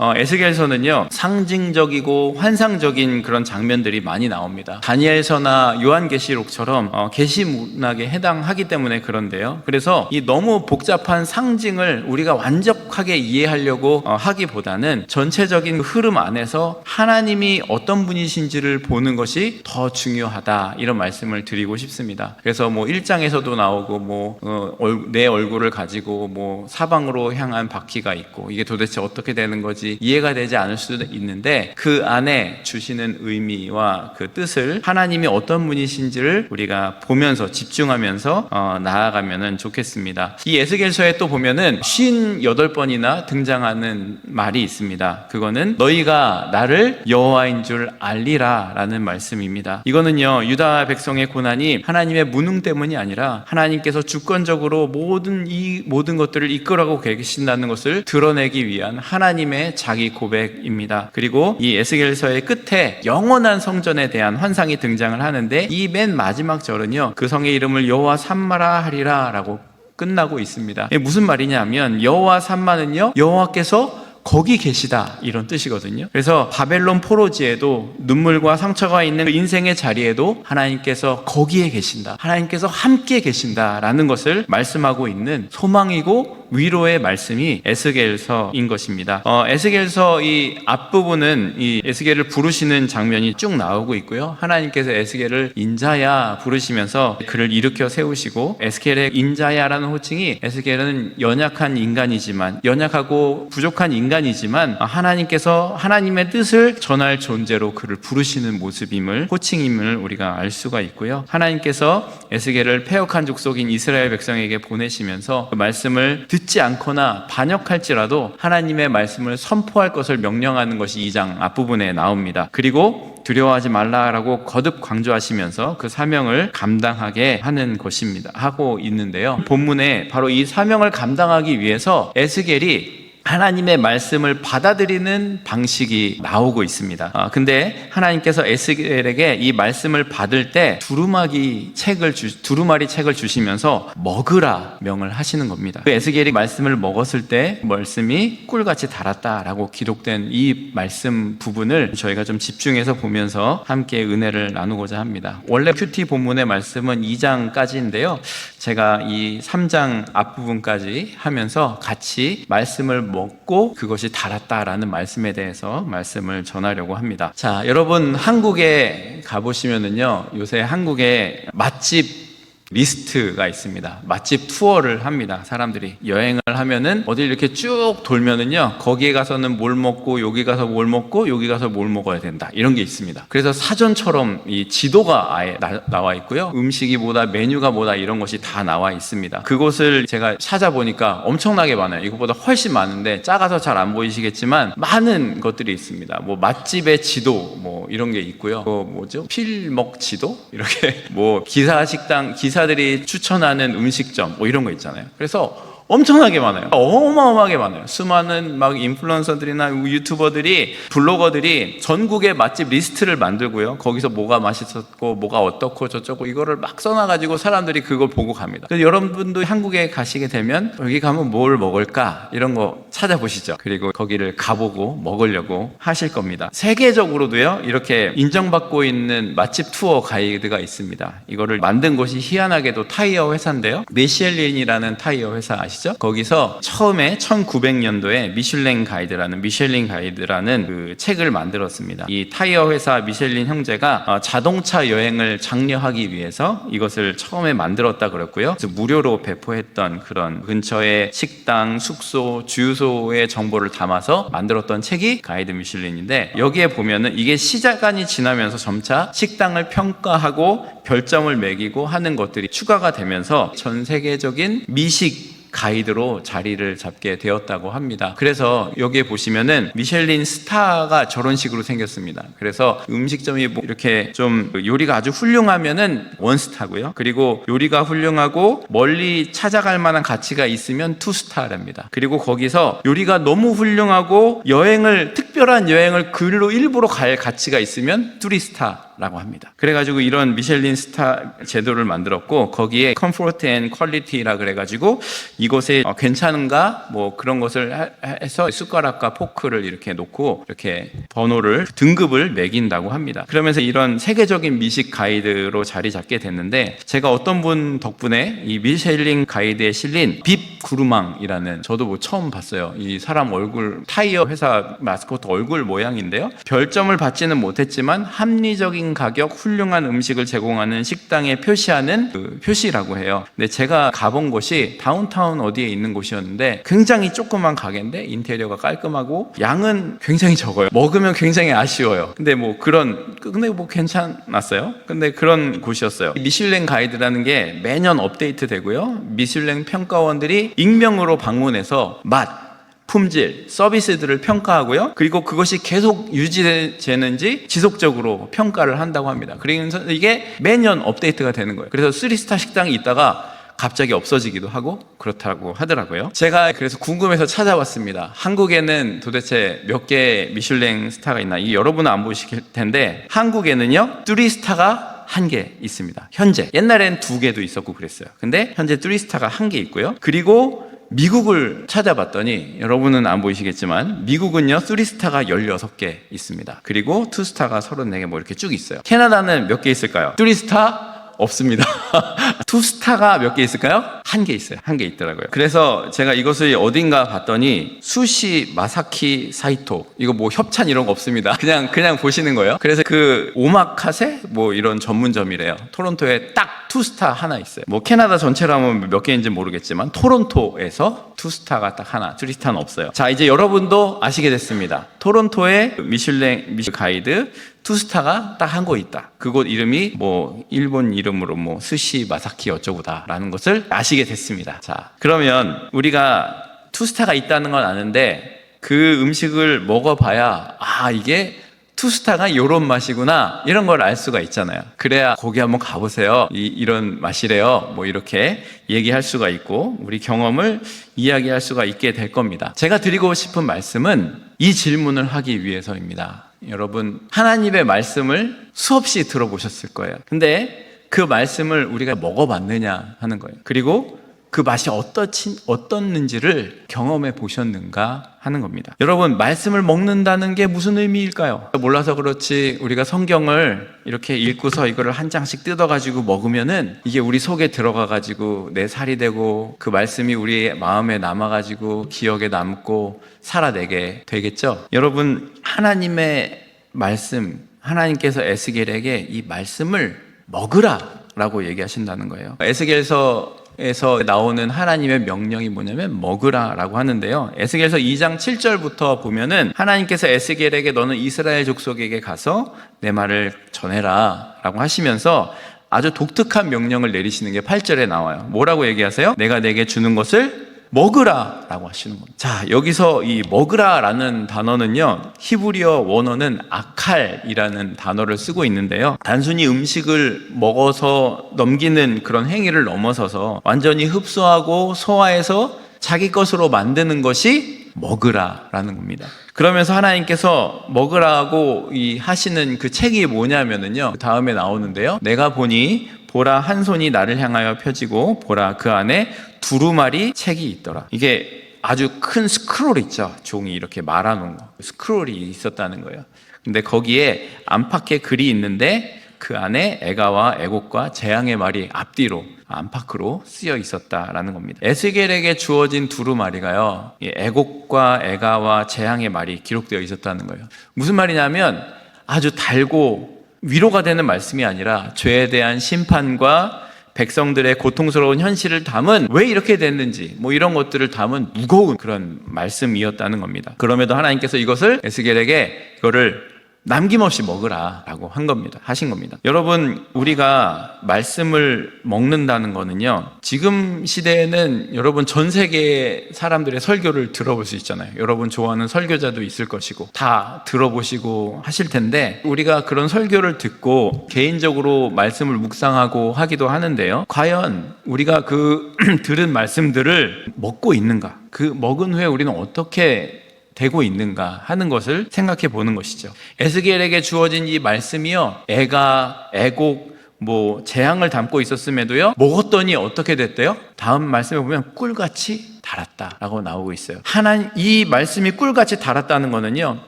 어, 에스겔서는요 상징적이고 환상적인 그런 장면들이 많이 나옵니다. 다니엘서나 요한계시록처럼 어, 계시 문학에 해당하기 때문에 그런데요. 그래서 이 너무 복잡한 상징을 우리가 완벽하게 이해하려고 어, 하기보다는 전체적인 흐름 안에서 하나님이 어떤 분이신지를 보는 것이 더 중요하다 이런 말씀을 드리고 싶습니다. 그래서 뭐 1장에서도 나오고 뭐내 얼굴을 가지고 뭐 사방으로 향한 바퀴가 있고 이게 도대체 어떻게 되는 거지 이해가 되지 않을 수도 있는데 그 안에 주시는 의미와 그 뜻을 하나님이 어떤 분이신지를 우리가 보면서 집중하면서 어, 나아가면은 좋겠습니다. 이 에스겔서에 또 보면은 58번이나 등장하는 말이 있습니다. 그거는 너희가 나를 여호와인 줄 알리라라는 말씀입니다. 이거는요 유다 백성의 고난이 하나님의 무능 때문이 아니라 하나님께서 주권적으로 모든 이 모든 것들을 이끌어가고 계신다는 것을 드러내기 위한 하나님의 자기 고백입니다. 그리고 이 에스겔서의 끝에 영원한 성전에 대한 환상이 등장을 하는데 이 맨 마지막 절은요 그 성의 이름을 여호와 삼마라 하리라라고 끝나고 있습니다. 무슨 말이냐면 여호와 삼마는요 여호와께서 거기 계시다 이런 뜻이거든요. 그래서 바벨론 포로지에도 눈물과 상처가 있는 그 인생의 자리에도 하나님께서 거기에 계신다. 하나님께서 함께 계신다라는 것을 말씀하고 있는 소망이고 위로의 말씀이 에스겔서인 것입니다. 어, 에스겔서 이 앞부분은 이 에스겔을 부르시는 장면이 쭉 나오고 있고요. 하나님께서 에스겔을 인자야 부르시면서 그를 일으켜 세우시고 에스겔의 인자야라는 호칭이 에스겔은 연약한 인간이지만 연약하고 부족한 인간 이지만 하나님께서 하나님의 뜻을 전할 존재로 그를 부르시는 모습임을 호칭임을 우리가 알 수가 있고요. 하나님께서 에스겔을 폐역한 족속인 이스라엘 백성에게 보내시면서 그 말씀을 듣지 않거나 반역할지라도 하나님의 말씀을 선포할 것을 명령하는 것이 이장 앞부분에 나옵니다. 그리고 두려워하지 말라라고 거듭 강조하시면서 그 사명을 감당하게 하는 것입니다. 하고 있는데요. 본문에 바로 이 사명을 감당하기 위해서 에스겔이 하나님의 말씀을 받아들이는 방식이 나오고 있습니다. 아, 근데 하나님께서 에스겔에게 이 말씀을 받을 때 두루마기 책을 주, 두루마리 책을 주시면서 먹으라 명을 하시는 겁니다. 그 에스겔이 말씀을 먹었을 때 말씀이 꿀같이 달았다라고 기록된 이 말씀 부분을 저희가 좀 집중해서 보면서 함께 은혜를 나누고자 합니다. 원래 큐티 본문의 말씀은 2장까지인데요. 제가 이 3장 앞부분까지 하면서 같이 말씀을 먹고 그것이 달았다라는 말씀에 대해서 말씀을 전하려고 합니다. 자, 여러분 한국에 가보시면은요, 요새 한국에 맛집 리스트가 있습니다. 맛집 투어를 합니다. 사람들이 여행을 하면은 어디 이렇게 쭉 돌면은요 거기에 가서는 뭘 먹고 여기 가서 뭘 먹고 여기 가서 뭘 먹어야 된다 이런 게 있습니다. 그래서 사전처럼 이 지도가 아예 나, 와 있고요 음식이 뭐다 메뉴가 뭐다 이런 것이 다 나와 있습니다. 그곳을 제가 찾아보니까 엄청나게 많아요. 이것보다 훨씬 많은데 작아서 잘 안 보이시겠지만 많은 것들이 있습니다. 뭐 맛집의 지도 뭐 이런 게 있고요. 뭐 뭐죠 필먹 지도 이렇게 뭐 기사 식당 기사 기사들이 추천하는 음식점 뭐 이런 거 있잖아요. 그래서 엄청나게 많아요. 어마어마하게 많아요. 수많은 막 인플루언서들이나 유튜버들이 블로거들이 전국의 맛집 리스트를 만들고요. 거기서 뭐가 맛있었고 뭐가 어떻고 저쩌고 이거를 막 써놔가지고 사람들이 그걸 보고 갑니다. 여러분도 한국에 가시게 되면 여기 가면 뭘 먹을까 이런 거 찾아보시죠. 그리고 거기를 가보고 먹으려고 하실 겁니다. 세계적으로도요 이렇게 인정받고 있는 맛집 투어 가이드가 있습니다. 이거를 만든 곳이 희한하게도 타이어 회사인데요. 메시엘린이라는 타이어 회사 아시죠? 아시죠? 거기서 처음에 1900년도에 미슐랭 가이드라는 미셸린 가이드라는 그 책을 만들었습니다. 이 타이어 회사 미셸린 형제가 어, 자동차 여행을 장려하기 위해서 이것을 처음에 만들었다 그랬고요. 무료로 배포했던 그런 근처의 식당, 숙소, 주유소의 정보를 담아서 만들었던 책이 가이드 미슐린인데 여기에 보면은 이게 시간이 지나면서 점차 식당을 평가하고 별점을 매기고 하는 것들이 추가가 되면서 전 세계적인 미식 가이드로 자리를 잡게 되었다고 합니다. 그래서 여기에 보시면은 미셸린 스타가 저런 식으로 생겼습니다. 그래서 음식점이 뭐 이렇게 좀 요리가 아주 훌륭하면은 원스타고요. 그리고 요리가 훌륭하고 멀리 찾아갈 만한 가치가 있으면 투스타랍니다. 그리고 거기서 요리가 너무 훌륭하고 여행을 특별한 여행을 글로 일부러 갈 가치가 있으면 뚜리스타 스타 라고 합니다. 그래가지고 이런 미셸린 스타 제도를 만들었고 거기에 컴포트 앤 퀄리티라 그래가지고 이곳에 어, 괜찮은가 뭐 그런 것을 하- 해서 숟가락과 포크를 이렇게 놓고 이렇게 번호를 등급을 매긴다고 합니다. 그러면서 이런 세계적인 미식 가이드로 자리 잡게 됐는데 제가 어떤 분 덕분에 이 미셸린 가이드에 실린 빕 구루망이라는 저도 뭐 처음 봤어요. 이 사람 얼굴 타이어 회사 마스코트 얼굴 모양인데요. 별점을 받지는 못했지만 합리적인 가격 훌륭한 음식을 제공하는 식당에 표시하는 그 표시라고 해요. 근데 제가 가본 곳이 다운타운 어디에 있는 곳이었는데 굉장히 조그만 가게인데 인테리어가 깔끔하고 양은 굉장히 적어요. 먹으면 굉장히 아쉬워요. 근데 뭐 그런 근데 뭐 괜찮았어요. 근데 그런 곳이었어요. 미슐랭 가이드라는 게 매년 업데이트 되고요. 미슐랭 평가원들이 익명으로 방문해서 맛 품질, 서비스들을 평가하고요. 그리고 그것이 계속 유지되는지 지속적으로 평가를 한다고 합니다. 그래서 이게 매년 업데이트가 되는 거예요. 그래서 3스타 식당이 있다가 갑자기 없어지기도 하고 그렇다고 하더라고요. 제가 그래서 궁금해서 찾아봤습니다. 한국에는 도대체 몇개 미슐랭 스타가 있나? 이 여러분은 안 보실 텐데 한국에는요, 3스타가 한개 있습니다. 현재. 옛날엔 두 개도 있었고 그랬어요. 근데 현재 3스타가 한 개 있고요. 그리고 미국을 찾아봤더니 여러분은 안 보이시겠지만 미국은요 3스타가 16개 있습니다. 그리고 2스타가 34개 뭐 이렇게 쭉 있어요. 캐나다는 몇 개 있을까요? 3스타 없습니다. 투스타가 몇 개 있을까요? 한 개 있어요. 한 개 있더라고요. 그래서 제가 이것을 어딘가 봤더니 수시 마사키 사이토 이거 뭐 협찬 이런 거 없습니다. 그냥 그냥 보시는 거예요. 그래서 그 오마카세 뭐 이런 전문점이래요. 토론토에 딱 투스타 하나 있어요. 뭐 캐나다 전체로 하면 몇 개인지 모르겠지만 토론토에서 투스타가 딱 하나, 트리스타는 없어요. 자 이제 여러분도 아시게 됐습니다. 토론토에 미슐랭 미슐 가이드 투스타가 딱 한 곳 있다. 그곳 이름이 뭐 일본 이름으로 뭐 스시 마사키 어쩌고다라는 것을 아시게 됐습니다. 자, 그러면 우리가 투스타가 있다는 건 아는데 그 음식을 먹어봐야 아 이게 투스타가 요런 맛이구나 이런 걸 알 수가 있잖아요. 그래야 거기 한번 가보세요. 이, 이런 맛이래요. 뭐 이렇게 얘기할 수가 있고 우리 경험을 이야기할 수가 있게 될 겁니다. 제가 드리고 싶은 말씀은 이 질문을 하기 위해서입니다. 여러분 하나님의 말씀을 수없이 들어보셨을 거예요. 근데 그 말씀을 우리가 먹어봤느냐 하는 거예요. 그리고 그 맛이 어떻지, 어떻는지를 경험해 보셨는가 하는 겁니다. 여러분, 말씀을 먹는다는 게 무슨 의미일까요? 몰라서 그렇지, 우리가 성경을 이렇게 읽고서 이거를 한 장씩 뜯어가지고 먹으면은 이게 우리 속에 들어가가지고 내 살이 되고 그 말씀이 우리 마음에 남아가지고 기억에 남고 살아내게 되겠죠? 여러분, 하나님의 말씀, 하나님께서 에스겔에게 이 말씀을 먹으라 라고 얘기하신다는 거예요. 에스겔서 에서 나오는 하나님의 명령이 뭐냐면 먹으라라고 하는데요. 에스겔서 2장 7절부터 보면은 하나님께서 에스겔에게 너는 이스라엘 족속에게 가서 내 말을 전해라라고 하시면서 아주 독특한 명령을 내리시는 게 8절에 나와요. 뭐라고 얘기하세요? 내가 내게 주는 것을 먹으라 라고 하시는 겁니다. 자, 여기서 이 먹으라 라는 단어는요, 히브리어 원어는 아칼이라는 단어를 쓰고 있는데요. 단순히 음식을 먹어서 넘기는 그런 행위를 넘어서서 완전히 흡수하고 소화해서 자기 것으로 만드는 것이 먹으라 라는 겁니다. 그러면서 하나님께서 먹으라고 이 하시는 그 책이 뭐냐면은요. 그 다음에 나오는데요. 내가 보니 보라 한 손이 나를 향하여 펴지고 보라 그 안에 두루마리 책이 있더라. 이게 아주 큰 스크롤 있죠. 종이 이렇게 말아놓은 거. 스크롤이 있었다는 거예요. 근데 거기에 안팎에 글이 있는데 그 안에 애가와 애곡과 재앙의 말이 앞뒤로 안팎으로 쓰여 있었다라는 겁니다. 에스겔에게 주어진 두루마리가요. 이 애곡과 애가와 재앙의 말이 기록되어 있었다는 거예요. 무슨 말이냐면 아주 달고 위로가 되는 말씀이 아니라 죄에 대한 심판과 백성들의 고통스러운 현실을 담은 왜 이렇게 됐는지 뭐 이런 것들을 담은 무거운 그런 말씀이었다는 겁니다. 그럼에도 하나님께서 이것을 에스겔에게 이거를 남김없이 먹으라라고 한 겁니다. 하신 겁니다. 여러분, 우리가 말씀을 먹는다는 거는요. 지금 시대에는 여러분 전 세계 사람들의 설교를 들어볼 수 있잖아요. 여러분 좋아하는 설교자도 있을 것이고 다 들어보시고 하실 텐데 우리가 그런 설교를 듣고 개인적으로 말씀을 묵상하고 하기도 하는데요. 과연 우리가 그 들은 말씀들을 먹고 있는가? 그 먹은 후에 우리는 어떻게 되고 있는가 하는 것을 생각해 보는 것이죠. 에스겔에게 주어진 이 말씀이요. 애가, 애곡, 뭐 재앙을 담고 있었음에도요. 먹었더니 어떻게 됐대요? 다음 말씀에 보면 꿀같이 달았다라고 나오고 있어요. 하나님 이 말씀이 꿀같이 달았다는 거는요.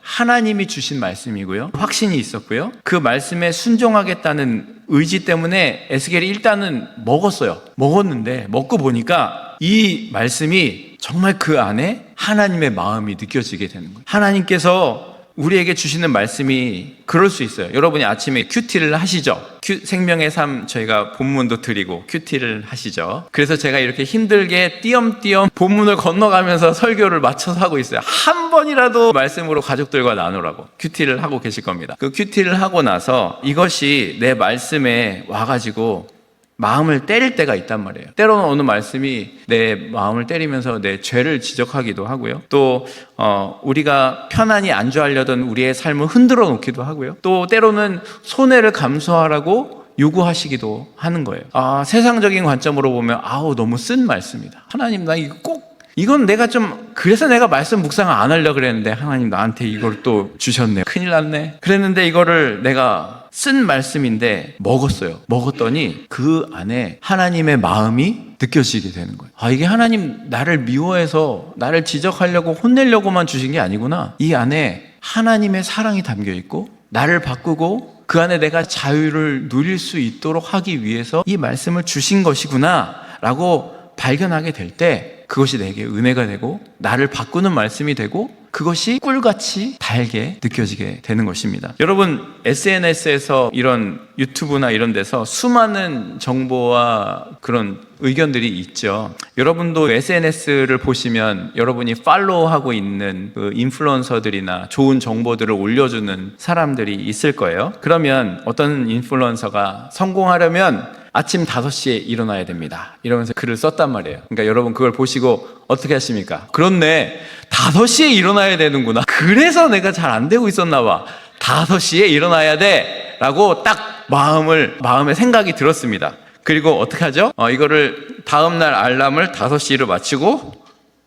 하나님이 주신 말씀이고요. 확신이 있었고요. 그 말씀에 순종하겠다는 의지 때문에 에스겔이 일단은 먹었어요. 먹었는데 먹고 보니까 이 말씀이 정말 그 안에 하나님의 마음이 느껴지게 되는 거예요. 하나님께서 우리에게 주시는 말씀이 그럴 수 있어요. 여러분이 아침에 큐티를 하시죠? 큐, 생명의 삶 저희가 본문도 드리고 큐티를 하시죠. 그래서 제가 이렇게 힘들게 띄엄띄엄 본문을 건너가면서 설교를 맞춰서 하고 있어요. 한 번이라도 말씀으로 가족들과 나누라고 큐티를 하고 계실 겁니다. 그 큐티를 하고 나서 이것이 내 말씀에 와가지고 마음을 때릴 때가 있단 말이에요. 때로는 어느 말씀이 내 마음을 때리면서 내 죄를 지적하기도 하고요. 또 어, 우리가 편안히 안주하려던 우리의 삶을 흔들어 놓기도 하고요. 또 때로는 손해를 감수하라고 요구하시기도 하는 거예요. 아, 세상적인 관점으로 보면 아우 너무 쓴 말씀이다. 하나님 나 이거 꼭 이건 내가 좀 그래서 내가 말씀 묵상을 안 하려 그랬는데 하나님 나한테 이걸 또 주셨네. 큰일 났네. 그랬는데 이거를 내가 쓴 말씀인데 먹었어요. 먹었더니 그 안에 하나님의 마음이 느껴지게 되는 거예요. 아, 이게 하나님 나를 미워해서 나를 지적하려고 혼내려고만 주신 게 아니구나. 이 안에 하나님의 사랑이 담겨 있고 나를 바꾸고 그 안에 내가 자유를 누릴 수 있도록 하기 위해서 이 말씀을 주신 것이구나. 라고 발견하게 될 때 그것이 내게 은혜가 되고 나를 바꾸는 말씀이 되고 그것이 꿀같이 달게 느껴지게 되는 것입니다. 여러분 SNS에서 이런 유튜브나 이런 데서 수많은 정보와 그런 의견들이 있죠. 여러분도 SNS를 보시면 여러분이 팔로우하고 있는 그 인플루언서들이나 좋은 정보들을 올려주는 사람들이 있을 거예요. 그러면 어떤 인플루언서가 성공하려면 아침 5시에 일어나야 됩니다. 이러면서 글을 썼단 말이에요. 그러니까 여러분 그걸 보시고 어떻게 하십니까? 그렇네. 5시에 일어나야 되는구나. 그래서 내가 잘 안 되고 있었나 봐. 5시에 일어나야 돼. 라고 딱 마음을, 마음의 생각이 들었습니다. 그리고 어떻게 하죠? 어, 이거를 다음날 알람을 5시로 맞추고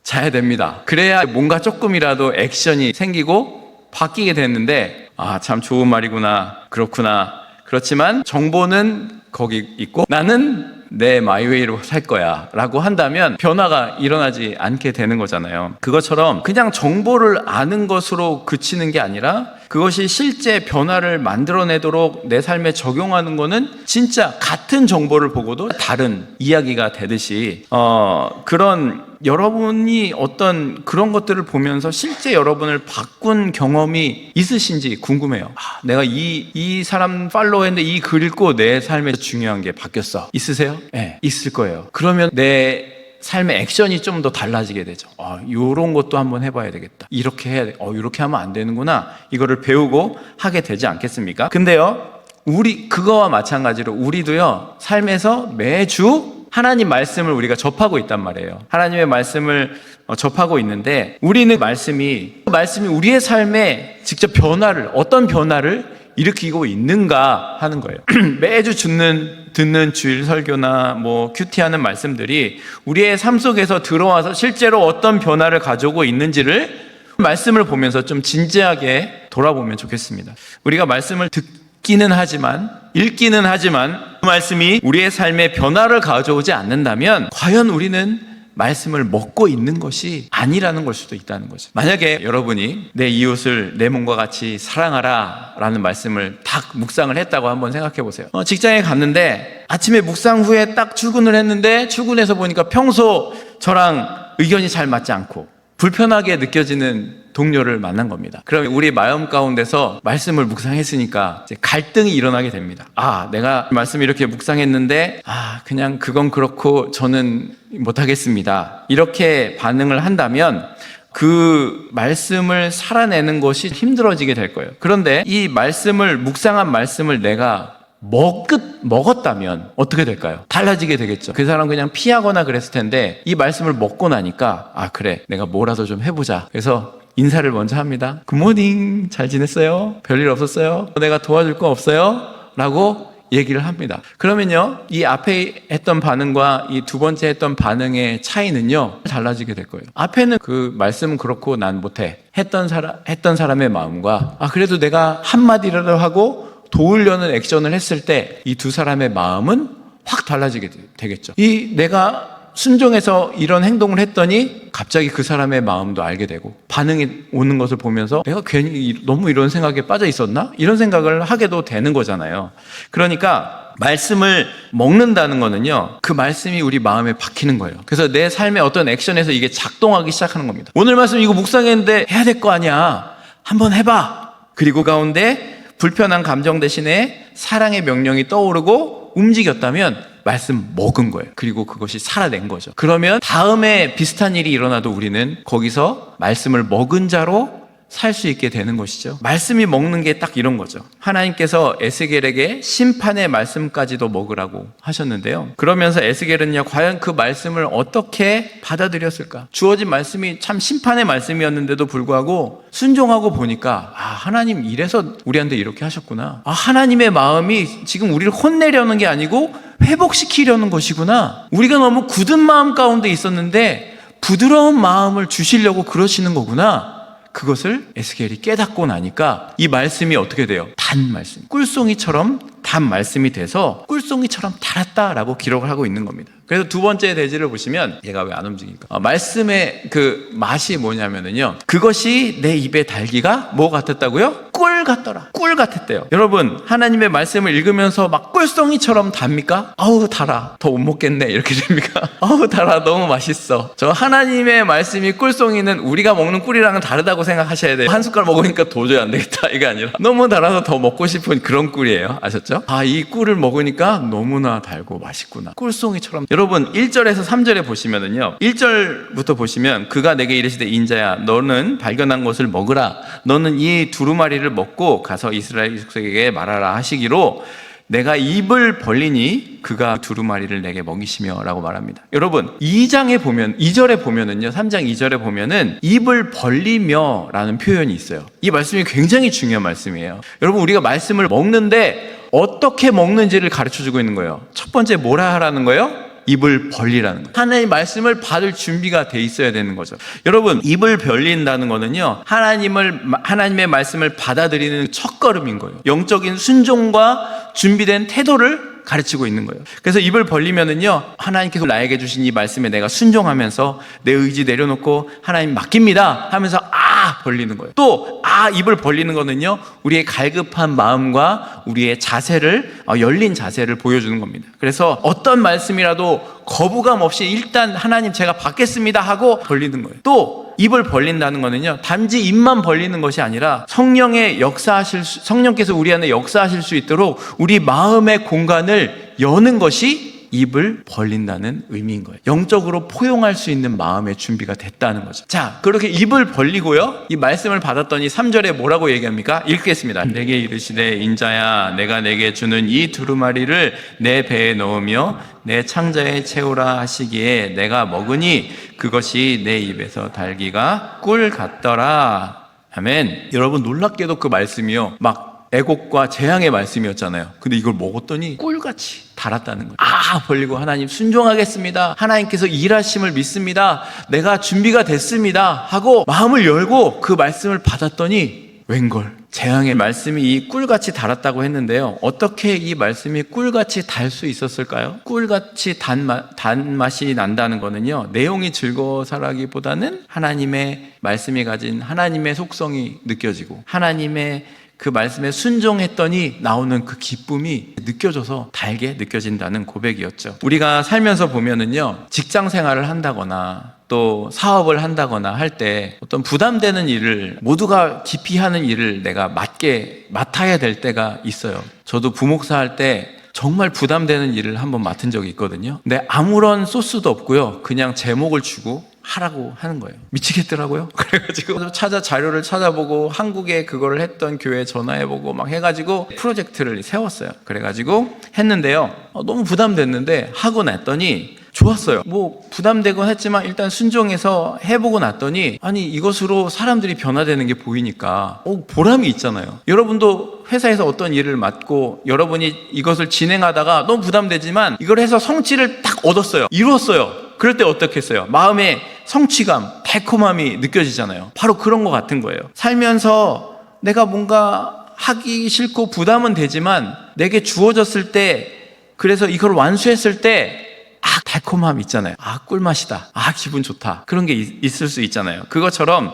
자야 됩니다. 그래야 뭔가 조금이라도 액션이 생기고 바뀌게 됐는데, 아, 참 좋은 말이구나. 그렇구나. 그렇지만 정보는 거기 있고 나는 내 마이웨이로 살 거야 라고 한다면 변화가 일어나지 않게 되는 거잖아요. 그것처럼 그냥 정보를 아는 것으로 그치는 게 아니라 그것이 실제 변화를 만들어내도록 내 삶에 적용하는 거는 진짜 같은 정보를 보고도 다른 이야기가 되듯이 어, 그런 여러분이 어떤 그런 것들을 보면서 실제 여러분을 바꾼 경험이 있으신지 궁금해요. 아, 내가 이, 이 사람 팔로우 했는데 이 글 읽고 내 삶에 중요한 게 바뀌었어. 있으세요? 네, 있을 거예요. 그러면 내 삶의 액션이 좀 더 달라지게 되죠. 아, 요런 것도 한번 해봐야 되겠다. 이렇게 해야 돼. 어, 이렇게 하면 안 되는구나. 이거를 배우고 하게 되지 않겠습니까? 근데요, 우리, 그거와 마찬가지로 우리도요, 삶에서 매주 하나님 말씀을 우리가 접하고 있단 말이에요. 하나님의 말씀을 어, 접하고 있는데 우리는 말씀이 그 말씀이 우리의 삶에 직접 변화를 어떤 변화를 일으키고 있는가 하는 거예요. 매주 듣는 듣는 주일 설교나 뭐 큐티하는 말씀들이 우리의 삶 속에서 들어와서 실제로 어떤 변화를 가져오고 있는지를 말씀을 보면서 좀 진지하게 돌아보면 좋겠습니다. 우리가 말씀을 듣 기는 하지만 읽기는 하지만 그 말씀이 우리의 삶에 변화를 가져오지 않는다면 과연 우리는 말씀을 먹고 있는 것이 아니라는 걸 수도 있다는 거죠. 만약에 여러분이 내 이웃을 내 몸과 같이 사랑하라 라는 말씀을 딱 묵상을 했다고 한번 생각해 보세요. 어, 직장에 갔는데 아침에 묵상 후에 딱 출근을 했는데 출근해서 보니까 평소 저랑 의견이 잘 맞지 않고 불편하게 느껴지는 동료를 만난 겁니다. 그럼 우리 마음 가운데서 말씀을 묵상했으니까 갈등이 일어나게 됩니다. 아, 내가 말씀 이렇게 묵상했는데, 아, 그냥 그건 그렇고 저는 못하겠습니다. 이렇게 반응을 한다면 그 말씀을 살아내는 것이 힘들어지게 될 거예요. 그런데 이 말씀을, 묵상한 말씀을 내가 먹었, 먹었다면 어떻게 될까요? 달라지게 되겠죠. 그 사람 그냥 피하거나 그랬을 텐데 이 말씀을 먹고 나니까 아, 그래. 내가 뭐라도 좀 해보자. 그래서 인사를 먼저 합니다. 굿모닝. 잘 지냈어요? 별일 없었어요? 내가 도와줄 거 없어요? 라고 얘기를 합니다. 그러면요, 이 앞에 했던 반응과 이 두 번째 했던 반응의 차이는요, 달라지게 될 거예요. 앞에는 그 말씀은 그렇고 난 못해. 했던 사람, 했던 사람의 마음과, 아, 그래도 내가 한마디라도 하고 도우려는 액션을 했을 때 이 두 사람의 마음은 확 달라지게 되- 되겠죠. 이 내가 순종해서 이런 행동을 했더니 갑자기 그 사람의 마음도 알게 되고 반응이 오는 것을 보면서 내가 괜히 이- 너무 이런 생각에 빠져 있었나? 이런 생각을 하게도 되는 거잖아요. 그러니까 말씀을 먹는다는 거는요, 그 말씀이 우리 마음에 박히는 거예요. 그래서 내 삶의 어떤 액션에서 이게 작동하기 시작하는 겁니다. 오늘 말씀 이거 묵상했는데 해야 될 거 아니야. 한번 해봐. 그리고 가운데 불편한 감정 대신에 사랑의 명령이 떠오르고 움직였다면 말씀 먹은 거예요. 그리고 그것이 살아낸 거죠. 그러면 다음에 비슷한 일이 일어나도 우리는 거기서 말씀을 먹은 자로 살 수 있게 되는 것이죠. 말씀이 먹는 게 딱 이런 거죠. 하나님께서 에스겔에게 심판의 말씀까지도 먹으라고 하셨는데요. 그러면서 에스겔은요, 과연 그 말씀을 어떻게 받아들였을까? 주어진 말씀이 참 심판의 말씀이었는데도 불구하고 순종하고 보니까, 아, 하나님 이래서 우리한테 이렇게 하셨구나. 아, 하나님의 마음이 지금 우리를 혼내려는 게 아니고 회복시키려는 것이구나. 우리가 너무 굳은 마음 가운데 있었는데 부드러운 마음을 주시려고 그러시는 거구나. 그것을 에스겔이 깨닫고 나니까 이 말씀이 어떻게 돼요? 단 말씀. 꿀송이처럼 단 말씀이 돼서 꿀송이처럼 달았다라고 기록을 하고 있는 겁니다. 그래서 두 번째 대지를 보시면 얘가 왜 안 움직일까? 어, 말씀의 그 맛이 뭐냐면은요. 그것이 내 입에 달기가 뭐 같았다고요? 꿀 같더라. 꿀 같았대요. 여러분, 하나님의 말씀을 읽으면서 막 꿀송이처럼 답니까? 아우, 달아. 더 못 먹겠네. 이렇게 됩니까? 아우, 달아. 너무 맛있어. 저 하나님의 말씀이 꿀송이는 우리가 먹는 꿀이랑은 다르다고 생각하셔야 돼요. 한 숟갈 먹으니까 도저히 안 되겠다. 이게 아니라 너무 달아서 더 먹고 싶은 그런 꿀이에요. 아셨죠? 아, 이 꿀을 먹으니까 너무나 달고 맛있구나. 꿀송이처럼. 여러분, 1절에서 3절에 보시면은요. 1절부터 보시면 그가 내게 이르시되 인자야 너는 발견한 것을 먹으라. 너는 이 두루마리를 먹고 가서 이스라엘 족속에게 말하라 하시기로 내가 입을 벌리니 그가 두루마리를 내게 먹이시며 라고 말합니다. 여러분, 2장에 보면 2절에 보면은요. 3장 2절에 보면은 입을 벌리며 라는 표현이 있어요. 이 말씀이 굉장히 중요한 말씀이에요. 여러분, 우리가 말씀을 먹는데 어떻게 먹는지를 가르쳐 주고 있는 거예요. 첫 번째 뭐라 하라는 거예요? 입을 벌리라는 거예요. 하나님의 말씀을 받을 준비가 돼 있어야 되는 거죠. 여러분, 입을 벌린다는 거는요. 하나님을 하나님의 말씀을 받아들이는 첫걸음인 거예요. 영적인 순종과 준비된 태도를 가르치고 있는 거예요. 그래서 입을 벌리면은요, 하나님께서 나에게 주신 이 말씀에 내가 순종하면서 내 의지 내려놓고 하나님 맡깁니다 하면서 아 벌리는 거예요. 또 아 입을 벌리는 거는요, 우리의 갈급한 마음과 우리의 자세를 어, 열린 자세를 보여주는 겁니다. 그래서 어떤 말씀이라도 거부감 없이 일단 하나님 제가 받겠습니다 하고 벌리는 거예요. 또 입을 벌린다는 거는요, 단지 입만 벌리는 것이 아니라 성령의 역사하실 수, 성령께서 우리 안에 역사하실 수 있도록 우리 마음의 공간을 여는 것이 입을 벌린다는 의미인 거예요. 영적으로 포용할 수 있는 마음의 준비가 됐다는 거죠. 자, 그렇게 입을 벌리고요. 이 말씀을 받았더니 3절에 뭐라고 얘기합니까? 읽겠습니다. 내게 이르시되 인자야 내가 내게 주는 이 두루마리를 내 배에 넣으며 내 창자에 채우라 하시기에 내가 먹으니 그것이 내 입에서 달기가 꿀 같더라. 아멘. 여러분 놀랍게도 그 말씀이요. 막 애곡과 재앙의 말씀이었잖아요. 근데 이걸 먹었더니 꿀같이 달았다는 거예요. 아, 벌리고 하나님 순종하겠습니다. 하나님께서 일하심을 믿습니다. 내가 준비가 됐습니다. 하고 마음을 열고 그 말씀을 받았더니 웬걸 재앙의 말씀이 이 꿀같이 달았다고 했는데요. 어떻게 이 말씀이 꿀같이 달 수 있었을까요? 꿀같이 단맛, 단맛이 난다는 거는요. 내용이 즐거워서라기보다는 하나님의 말씀이 가진 하나님의 속성이 느껴지고 하나님의 그 말씀에 순종했더니 나오는 그 기쁨이 느껴져서 달게 느껴진다는 고백이었죠. 우리가 살면서 보면은요, 직장 생활을 한다거나 또 사업을 한다거나 할 때 어떤 부담되는 일을 모두가 깊이 하는 일을 내가 맡게, 맡아야 될 때가 있어요. 저도 부목사 할때 정말 부담되는 일을 한번 맡은 적이 있거든요. 근데 아무런 소스도 없고요. 그냥 제목을 주고 하라고 하는 거예요. 미치겠더라고요. 그래가지고 찾아 자료를 찾아보고 한국에 그거를 했던 교회 전화해보고 막 해가지고 프로젝트를 세웠어요. 그래가지고 했는데요. 어, 너무 부담됐는데 하고 났더니 좋았어요. 뭐 부담되곤 했지만 일단 순종해서 해보고 났더니 아니 이것으로 사람들이 변화되는 게 보이니까 어, 보람이 있잖아요. 여러분도 회사에서 어떤 일을 맡고 여러분이 이것을 진행하다가 너무 부담되지만 이걸 해서 성취를 딱 얻었어요. 이루었어요. 그럴 때 어떻겠어요? 마음에 성취감, 달콤함이 느껴지잖아요. 바로 그런 것 같은 거예요. 살면서 내가 뭔가 하기 싫고 부담은 되지만 내게 주어졌을 때 그래서 이걸 완수했을 때 아, 달콤함 있잖아요. 아, 꿀맛이다. 아, 기분 좋다. 그런 게 있, 있을 수 있잖아요. 그것처럼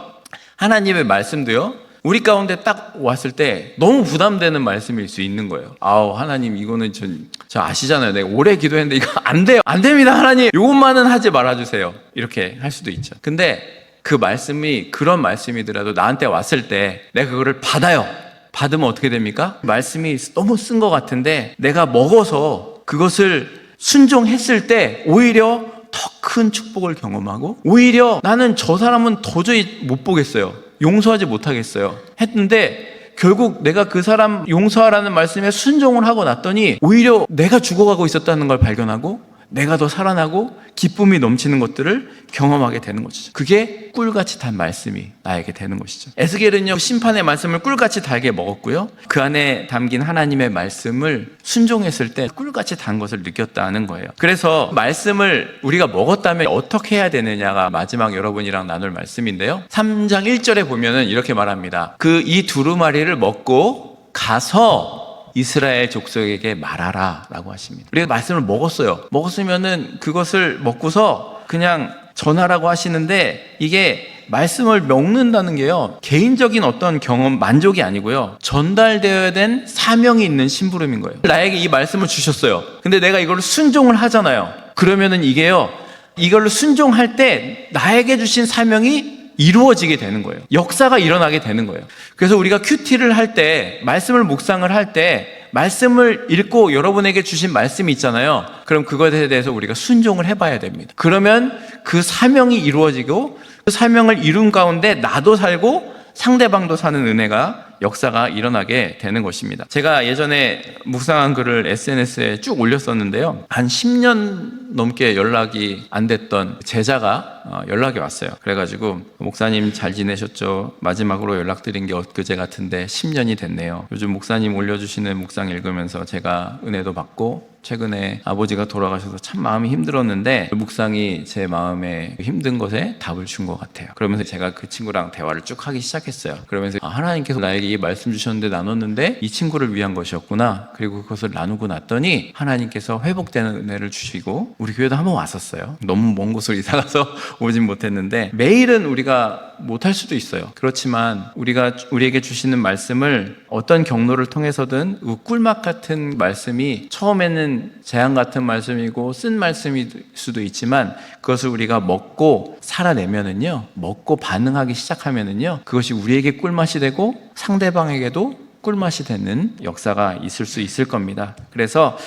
하나님의 말씀도요. 우리 가운데 딱 왔을 때 너무 부담되는 말씀일 수 있는 거예요. 아우, 하나님, 이거는 전, 저 아시잖아요. 내가 오래 기도했는데 이거 안 돼요. 안 됩니다, 하나님. 요것만은 하지 말아주세요. 이렇게 할 수도 있죠. 근데 그 말씀이 그런 말씀이더라도 나한테 왔을 때 내가 그거를 받아요. 받으면 어떻게 됩니까? 말씀이 너무 쓴 것 같은데 내가 먹어서 그것을 순종했을 때 오히려 더 큰 축복을 경험하고 오히려 나는 저 사람은 도저히 못 보겠어요. 용서하지 못하겠어요. 했는데 결국 내가 그 사람 용서하라는 말씀에 순종을 하고 났더니 오히려 내가 죽어가고 있었다는 걸 발견하고 내가 더 살아나고 기쁨이 넘치는 것들을 경험하게 되는 것이죠. 그게 꿀같이 단 말씀이 나에게 되는 것이죠. 에스겔은요, 심판의 말씀을 꿀같이 달게 먹었고요. 그 안에 담긴 하나님의 말씀을 순종했을 때 꿀같이 단 것을 느꼈다는 거예요. 그래서 말씀을 우리가 먹었다면 어떻게 해야 되느냐가 마지막 여러분이랑 나눌 말씀인데요. 3장 1절에 보면은 이렇게 말합니다. 그 이 두루마리를 먹고 가서 이스라엘 족속에게 말하라 라고 하십니다. 우리가 말씀을 먹었어요. 먹었으면은 그것을 먹고서 그냥 전하라고 하시는데 이게 말씀을 먹는다는 게요. 개인적인 어떤 경험, 만족이 아니고요. 전달되어야 된 사명이 있는 심부름인 거예요. 나에게 이 말씀을 주셨어요. 근데 내가 이걸 순종을 하잖아요. 그러면은 이게요. 이걸로 순종할 때 나에게 주신 사명이 이루어지게 되는 거예요. 역사가 일어나게 되는 거예요. 그래서 우리가 큐티를 할 때, 말씀을 묵상을 할 때, 말씀을 읽고 여러분에게 주신 말씀이 있잖아요. 그럼 그것에 대해서 우리가 순종을 해봐야 됩니다. 그러면 그 사명이 이루어지고 그 사명을 이룬 가운데 나도 살고 상대방도 사는 은혜가 역사가 일어나게 되는 것입니다. 제가 예전에 묵상한 글을 SNS에 쭉 올렸었는데요. 한 10년 넘게 연락이 안 됐던 제자가 어, 연락이 왔어요. 그래가지고 목사님 잘 지내셨죠? 마지막으로 연락드린 게 엊그제 같은데 10년이 됐네요. 요즘 목사님 올려주시는 묵상 읽으면서 제가 은혜도 받고 최근에 아버지가 돌아가셔서 참 마음이 힘들었는데 그 묵상이 제 마음에 힘든 것에 답을 준 것 같아요. 그러면서 제가 그 친구랑 대화를 쭉 하기 시작했어요. 그러면서 아, 하나님께서 나에게 이 말씀 주셨는데 나눴는데 이 친구를 위한 것이었구나. 그리고 그것을 나누고 났더니 하나님께서 회복되는 은혜를 주시고 우리 교회도 한번 왔었어요. 너무 먼 곳으로 이사 가서 오진 못했는데 매일은 우리가 못할 수도 있어요. 그렇지만 우리가 우리에게 주시는 말씀을 어떤 경로를 통해서든 그 꿀맛 같은 말씀이 처음에는 재앙 같은 말씀이고 쓴 말씀일 수도 있지만 그것을 우리가 먹고 살아내면은요, 먹고 반응하기 시작하면은요, 그것이 우리에게 꿀맛이 되고 상대방에게도 꿀맛이 되는 역사가 있을 수 있을 겁니다. 그래서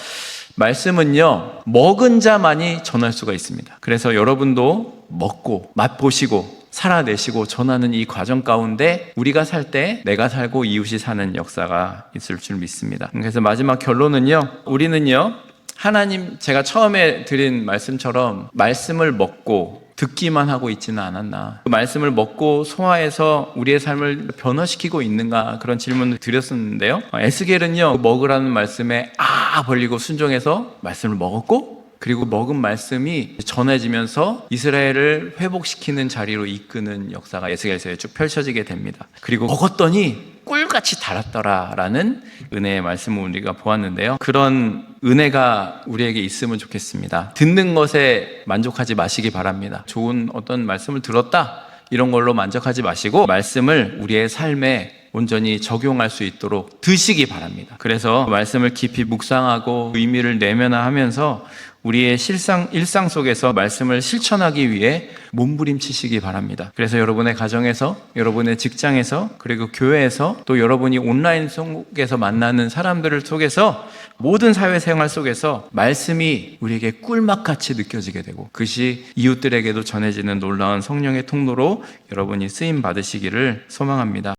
말씀은요, 먹은 자만이 전할 수가 있습니다. 그래서 여러분도 먹고, 맛보시고, 살아내시고 전하는 이 과정 가운데 우리가 살 때 내가 살고 이웃이 사는 역사가 있을 줄 믿습니다. 그래서 마지막 결론은요, 우리는요, 하나님, 제가 처음에 드린 말씀처럼 말씀을 먹고 듣기만 하고 있지는 않았나. 그 말씀을 먹고 소화해서 우리의 삶을 변화시키고 있는가 그런 질문을 드렸었는데요. 어, 에스겔은요, 먹으라는 말씀에 아 벌리고 순종해서 말씀을 먹었고 그리고 먹은 말씀이 전해지면서 이스라엘을 회복시키는 자리로 이끄는 역사가 에스겔서에 쭉 펼쳐지게 됩니다. 그리고 먹었더니 꿀같이 달았더라라는 은혜의 말씀을 우리가 보았는데요. 그런 은혜가 우리에게 있으면 좋겠습니다. 듣는 것에 만족하지 마시기 바랍니다. 좋은 어떤 말씀을 들었다 이런 걸로 만족하지 마시고 말씀을 우리의 삶에 온전히 적용할 수 있도록 드시기 바랍니다. 그래서 말씀을 깊이 묵상하고 의미를 내면화하면서 우리의 실상, 일상 속에서 말씀을 실천하기 위해 몸부림치시기 바랍니다. 그래서 여러분의 가정에서, 여러분의 직장에서, 그리고 교회에서, 또 여러분이 온라인 속에서 만나는 사람들을 속에서 모든 사회생활 속에서 말씀이 우리에게 꿀맛같이 느껴지게 되고 그것이 이웃들에게도 전해지는 놀라운 성령의 통로로 여러분이 쓰임 받으시기를 소망합니다.